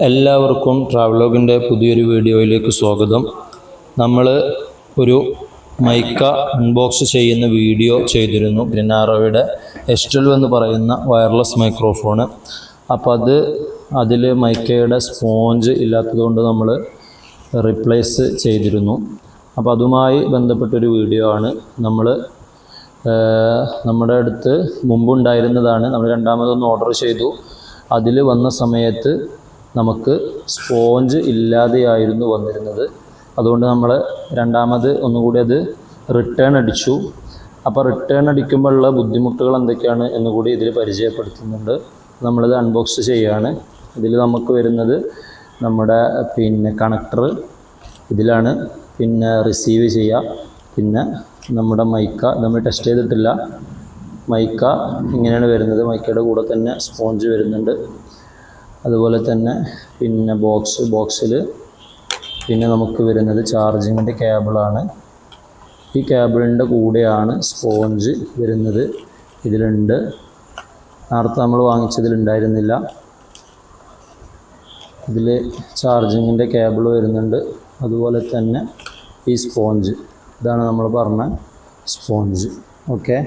എല്ലാവർക്കും ട്രാവലോഗിന്റെ പുതിയൊരു വീഡിയോയിലേക്ക് സ്വാഗതം. നമ്മൾ ഒരു മൈക്ക അൺബോക്സ് ചെയ്യുന്ന വീഡിയോ ചെയ്തിരുന്നു. ഗ്രിനാറോയുടെ എസ് ട്വൽവ് എന്ന് പറയുന്ന വയർലെസ് മൈക്രോഫോണ് അപ്പോൾ അത് അതിൽ മൈക്കയുടെ സ്പോഞ്ച് ഇല്ലാത്തതുകൊണ്ട് നമ്മൾ റിപ്ലേസ് ചെയ്തിരുന്നു. അപ്പോൾ അതുമായി ബന്ധപ്പെട്ടൊരു വീഡിയോ ആണ്. നമ്മൾ നമ്മുടെ അടുത്ത് മുമ്പുണ്ടായിരുന്നതാണ്. നമ്മൾ രണ്ടാമതൊന്ന് ഓർഡർ ചെയ്തു. അതിൽ വന്ന സമയത്ത് നമുക്ക് സ്പോഞ്ച് ഇല്ലാതെയായിരുന്നു വന്നിരുന്നത്. അതുകൊണ്ട് നമ്മൾ രണ്ടാമത് ഒന്നുകൂടി അത് റിട്ടേൺ അടിച്ചു. അപ്പോൾ റിട്ടേൺ അടിക്കുമ്പോഴുള്ള ബുദ്ധിമുട്ടുകൾ എന്തൊക്കെയാണ് എന്നുകൂടി ഇതിൽ പരിചയപ്പെടുത്തുന്നുണ്ട്. നമ്മളിത് അൺബോക്സ് ചെയ്യുകയാണ് ഇതിൽ നമുക്ക് വരുന്നത് നമ്മുടെ പിന്നെ കണക്ടർ ഇതിലാണ്. പിന്നെ റിസീവ് ചെയ്യുക പിന്നെ നമ്മുടെ മൈക്ക നമ്മൾ ടെസ്റ്റ് ചെയ്തിട്ടില്ല. മൈക്ക ഇങ്ങനെയാണ് വരുന്നത്. മൈക്കയുടെ കൂടെ തന്നെ സ്പോഞ്ച് വരുന്നുണ്ട്. അതുപോലെ തന്നെ പിന്നെ ബോക്സ് ബോക്സിൽ പിന്നെ നമുക്ക് വരുന്നത് ചാർജിങ്ങിന്റെ കേബിളാണ് ഈ കേബിളിന്റെ കൂടെയാണ് സ്പോഞ്ച് വരുന്നത്. ഇതിലുണ്ട്. നേരത്തെ നമ്മൾ വാങ്ങിച്ചതിലുണ്ടായിരുന്നില്ല. ഇതിൽ ചാർജിങ്ങിന്റെ കേബിൾ വരുന്നുണ്ട്. അതുപോലെ തന്നെ ഈ സ്പോഞ്ച് ഇതാണ് നമ്മൾ പറഞ്ഞ സ്പോഞ്ച് ഓക്കെ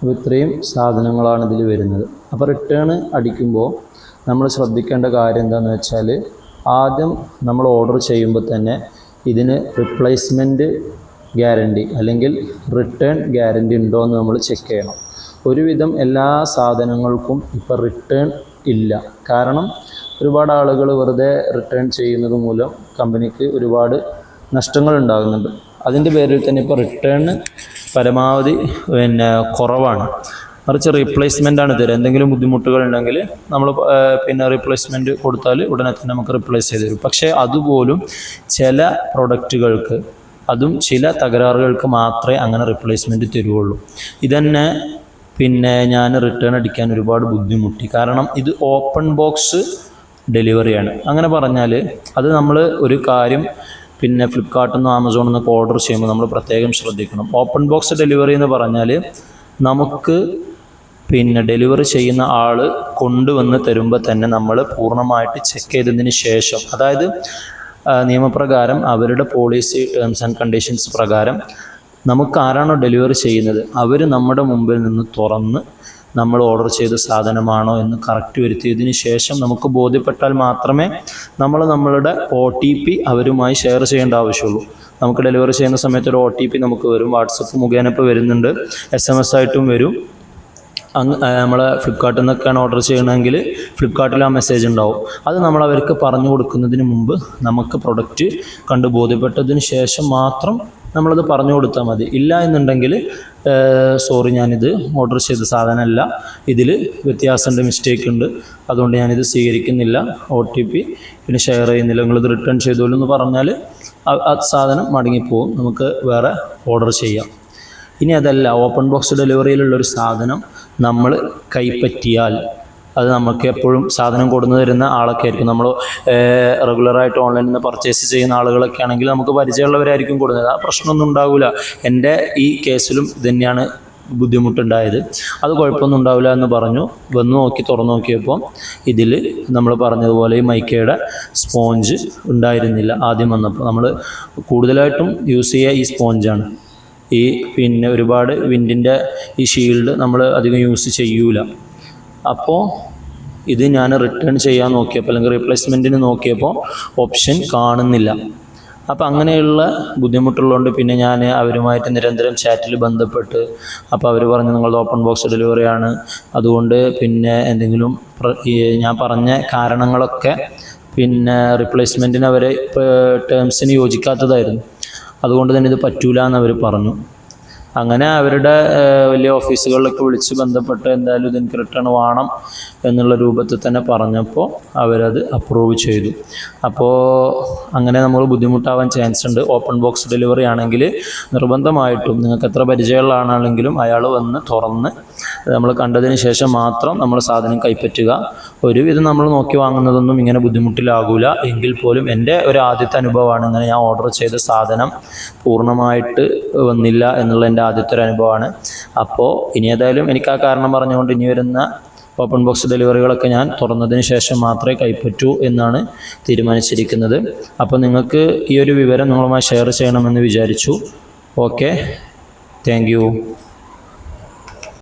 അപ്പോൾ ഇത്രയും സാധനങ്ങളാണ് ഇതിൽ വരുന്നത്. അപ്പോൾ റിട്ടേൺ അടിക്കുമ്പോൾ നമ്മൾ ശ്രദ്ധിക്കേണ്ട കാര്യം എന്താണെന്ന് വെച്ചാൽ ആദ്യം നമ്മൾ ഓർഡർ ചെയ്യുമ്പോൾ തന്നെ ഇതിന് റിപ്ലേസ്മെന്റ് ഗ്യാരണ്ടി അല്ലെങ്കിൽ റിട്ടേൺ ഗ്യാരണ്ടി ഉണ്ടോ എന്ന് നമ്മൾ ചെക്ക് ചെയ്യണം. ഒരുവിധം എല്ലാ സാധനങ്ങൾക്കും ഇപ്പോൾ റിട്ടേൺ ഇല്ല. കാരണം ഒരുപാട് ആളുകൾ വെറുതെ റിട്ടേൺ ചെയ്യുന്നത് മൂലം കമ്പനിക്ക് ഒരുപാട് നഷ്ടങ്ങൾ ഉണ്ടാകുന്നുണ്ട്. അതിന്റെ പേരിൽ തന്നെ ഇപ്പോൾ റിട്ടേൺ പരമാവധി പിന്നെ കുറവാണ്. മറിച്ച് റീപ്ലേസ്മെന്റ് ആണ് തരിക. എന്തെങ്കിലും ബുദ്ധിമുട്ടുകൾ ഉണ്ടെങ്കിൽ നമ്മൾ പിന്നെ റീപ്ലേസ്മെന്റ് കൊടുത്താൽ ഉടനെ തന്നെ നമുക്ക് റീപ്ലേസ് ചെയ്ത് തരും. പക്ഷേ അതുപോലും ചില പ്രൊഡക്റ്റുകൾക്ക് അതും ചില തകരാറുകൾക്ക് മാത്രമേ അങ്ങനെ റീപ്ലേസ്മെന്റ് തരുള്ളൂ ഇതന്നെ പിന്നെ ഞാൻ റിട്ടേൺ അടിക്കാൻ ഒരുപാട് ബുദ്ധിമുട്ടി. കാരണം ഇത് ഓപ്പൺ ബോക്സ് ഡെലിവറിയാണ് അങ്ങനെ പറഞ്ഞാൽ അത് നമ്മൾ ഒരു കാര്യം പിന്നെ ഫ്ലിപ്കാർട്ടിൽ നിന്നും ആമസോണിൽ നിന്നൊക്കെ ഓർഡർ ചെയ്യുമ്പോൾ നമ്മൾ പ്രത്യേകം ശ്രദ്ധിക്കണം. ഓപ്പൺ ബോക്സ് ഡെലിവറി എന്ന് പറഞ്ഞാൽ നമുക്ക് പിന്നെ ഡെലിവറി ചെയ്യുന്ന ആൾ കൊണ്ടുവന്ന് തരുമ്പോൾ തന്നെ നമ്മൾ പൂർണമായിട്ട് ചെക്ക് ചെയ്തതിന് ശേഷം അതായത് നിയമപ്രകാരം അവരുടെ പോളിസി ടേംസ് ആൻഡ് കണ്ടീഷൻസ് പ്രകാരം നമുക്ക് ആരാണോ ഡെലിവറി ചെയ്യുന്നത് അവർ നമ്മുടെ മുമ്പിൽ നിന്ന് തുറന്ന് നമ്മൾ ഓർഡർ ചെയ്ത സാധനമാണോ എന്ന് കറക്റ്റ് വരുത്തിയതിന് ശേഷം നമുക്ക് ബോധ്യപ്പെട്ടാൽ മാത്രമേ നമ്മൾ നമ്മളുടെ ഒ ടി പി അവരുമായി ഷെയർ ചെയ്യേണ്ട ആവശ്യമുള്ളൂ. നമുക്ക് ഡെലിവറി ചെയ്യുന്ന സമയത്ത് ഒരു ഒ ടി പി നമുക്ക് വരും വാട്സപ്പ് മുഖേന ഇപ്പോൾ വരുന്നുണ്ട് എസ് എം എസ് ആയിട്ടും വരും. അങ്ങ് നമ്മൾ ഫ്ലിപ്പ്കാർട്ടിൽ നിന്നൊക്കെയാണ് ഓർഡർ ചെയ്യണമെങ്കിൽ ഫ്ലിപ്പ്കാർട്ടിൽ ആ മെസ്സേജ് ഉണ്ടാവും. അത് നമ്മൾ അവർക്ക് പറഞ്ഞു കൊടുക്കുന്നതിന് മുമ്പ് നമുക്ക് പ്രൊഡക്റ്റ് കണ്ട് ബോധ്യപ്പെട്ടതിന് ശേഷം മാത്രം നമ്മളത് പറഞ്ഞു കൊടുത്താൽ മതി. ഇല്ല എന്നുണ്ടെങ്കിൽ സോറി ഞാനിത് ഓർഡർ ചെയ്ത സാധനമല്ല. ഇതിൽ വ്യത്യാസമുണ്ട് മിസ്റ്റേക്ക് ഉണ്ട്. അതുകൊണ്ട് ഞാനിത് സ്വീകരിക്കുന്നില്ല. ഒ ടി പി പിന്നെ ഷെയർ ചെയ്യുന്നില്ല. നിങ്ങളിത് റിട്ടേൺ ചെയ്തോളൂ എന്ന് പറഞ്ഞാൽ ആ- സാധനം മടങ്ങിപ്പോവും. നമുക്ക് വേറെ ഓർഡർ ചെയ്യാം. ഇനി അതല്ല ഓപ്പൺ ബോക്സ് ഡെലിവറിയിലുള്ളൊരു സാധനം നമ്മൾ കൈപ്പറ്റിയാൽ അത് നമുക്ക് എപ്പോഴും സാധനം കൊടുന്നു തരുന്ന ആളൊക്കെ ആയിരിക്കും. നമ്മൾ റെഗുലറായിട്ട് ഓൺലൈനിൽ നിന്ന് പർച്ചേസ് ചെയ്യുന്ന ആളുകളൊക്കെ ആണെങ്കിൽ നമുക്ക് പരിചയമുള്ളവരായിരിക്കും കൊടുക്കുന്നത് ആ പ്രശ്നമൊന്നും ഉണ്ടാവില്ല. എന്റെ ഈ കേസിലും ഇതുതന്നെയാണ് ബുദ്ധിമുട്ടുണ്ടായത്. അത് കുഴപ്പമൊന്നും ഉണ്ടാവില്ല എന്ന് പറഞ്ഞു. വന്ന് നോക്കി തുറന്നു നോക്കിയപ്പോൾ ഇതിൽ നമ്മൾ പറഞ്ഞതുപോലെ ഈ മൈക്കയുടെ സ്പോഞ്ച് ഉണ്ടായിരുന്നില്ല ആദ്യം വന്നപ്പോൾ. നമ്മൾ കൂടുതലായിട്ടും യൂസ് ചെയ്യുക ഈ സ്പോഞ്ചാണ് ഈ പിന്നെ ഒരുപാട് വിൻഡിന്റെ ഈ ഷീൽഡ് നമ്മൾ അധികം യൂസ് ചെയ്യൂല. അപ്പോൾ ഇത് ഞാൻ റിട്ടേൺ ചെയ്യാൻ നോക്കിയപ്പോൾ അല്ലെങ്കിൽ റീപ്ലേസ്മെന്റിന് നോക്കിയപ്പോൾ ഓപ്ഷൻ കാണുന്നില്ല. അപ്പോൾ അങ്ങനെയുള്ള ബുദ്ധിമുട്ടുള്ളതുകൊണ്ട് പിന്നെ ഞാൻ അവരുമായിട്ട് നിരന്തരം ചാറ്റിൽ ബന്ധപ്പെട്ട് അപ്പോൾ അവർ പറഞ്ഞു നിങ്ങളുടെ ഓപ്പൺ ബോക്സ് ഡെലിവറിയാണ് അതുകൊണ്ട് പിന്നെ എന്തെങ്കിലും ഞാൻ പറഞ്ഞ കാരണങ്ങളൊക്കെ പിന്നെ റിപ്ലേസ്മെന്റിന് അവർ ടേംസിന് യോജിക്കാത്തതായിരുന്നു. അതുകൊണ്ട് തന്നെ ഇത് പറ്റൂല എന്ന് അവർ പറഞ്ഞു. അങ്ങനെ അവരുടെ വലിയ ഓഫീസുകളിലൊക്കെ വിളിച്ച് ബന്ധപ്പെട്ട് എന്തായാലും ഇതിന് റിട്ടേൺ വേണം എന്നുള്ള രൂപത്തിൽ തന്നെ പറഞ്ഞപ്പോൾ അവരത് അപ്രൂവ് ചെയ്തു. അപ്പോൾ അങ്ങനെ നമ്മൾ ബുദ്ധിമുട്ടാവാൻ ചാൻസ് ഉണ്ട്. ഓപ്പൺ ബോക്സ് ഡെലിവറി ആണെങ്കിൽ നിർബന്ധമായിട്ടും നിങ്ങൾക്ക് എത്ര പരിചയമുള്ള ആളാണെങ്കിലും അയാൾ വന്ന് തുറന്ന് നമ്മൾ കണ്ടതിന് ശേഷം മാത്രം നമ്മൾ സാധനം കൈപ്പറ്റുക. ഒരു ഇത് നമ്മൾ നോക്കി വാങ്ങുന്നതൊന്നും ഇങ്ങനെ ബുദ്ധിമുട്ടിലാകില്ല എങ്കിൽ പോലും എന്റെ ഒരു ആദ്യത്തെ അനുഭവമാണ് ഇങ്ങനെ ഞാൻ ഓർഡർ ചെയ്ത സാധനം പൂർണമായിട്ട് വന്നില്ല എന്നുള്ള എന്റെ ആദ്യത്തെ ഒരു അനുഭവമാണ്. അപ്പോൾ ഇനി ഏതായാലും എനിക്ക് ആ കാരണം പറഞ്ഞുകൊണ്ട് ഇനി വരുന്ന ഓപ്പൺ ബോക്സ് ഡെലിവറികളൊക്കെ ഞാൻ തുറന്നതിന് ശേഷം മാത്രമേ കൈപ്പറ്റൂ എന്നാണ് തീരുമാനിച്ചിരിക്കുന്നത്. അപ്പോൾ നിങ്ങൾക്ക് ഈ ഒരു വിവരം നിങ്ങളുമായി ഷെയർ ചെയ്യണമെന്ന് വിചാരിച്ചു. ഓക്കെ. താങ്ക്